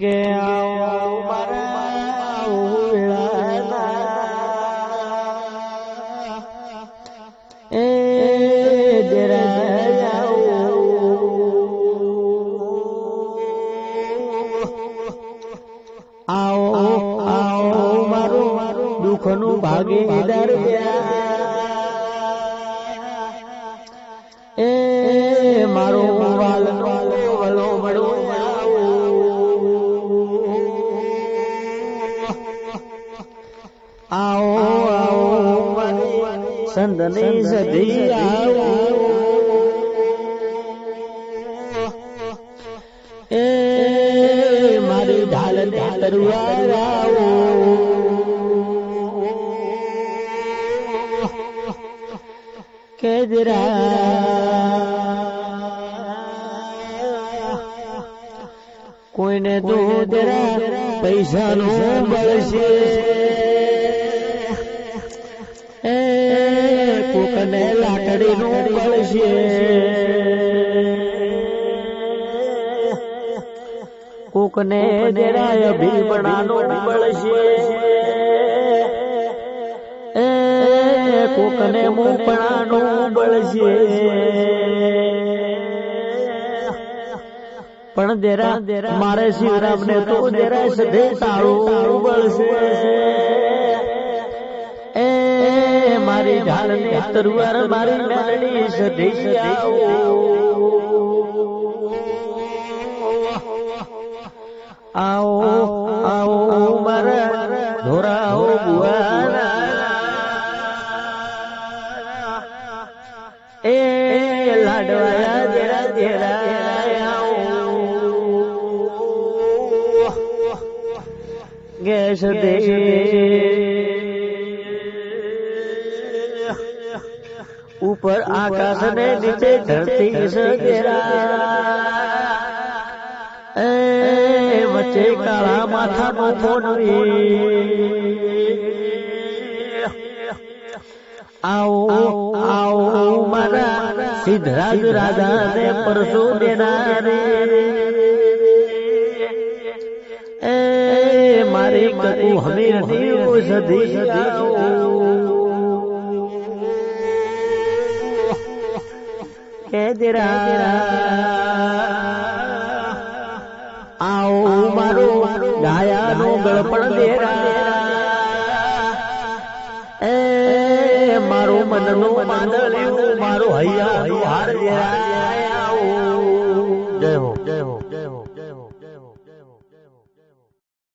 કે આવો મારા ઉલાના એ જરા આવો આવો આવો સંતની સધી આવો એ મારી ઢાલ ને તરવાર આવો કે જરા કોઈને તો જરા પૈસાનું બળશે કોકને લાકડીનું બળશે કોકને જરાય ભીમણાનું બળશે એ કોકને મૂપણાનું બળશે પણ જરા મારે શિવરામને તો દેરા સધે તાળું બળશે એ મારી ઢાલની તરવાર મારી મેળડી સધી આવો આવો મારા ધોરાઓ બુઆના એ લાડવાયા જરા જરા ગેસ દે. ઉપર આકાશ ને નીચે ધરતી સગેરા એ વચ્ચે કાળા માથાનો મોનવી આવો આવો મારા સિદ્ધરાજ રાજાને પરસો દેનારે. મારી કટુ હમે હમે સધી કે જરા. આવો મારો ગાયાનો ગળપણ દેરા. એ મારું મનનું માંદળ્યું મારું હૈયા હાર દેરા.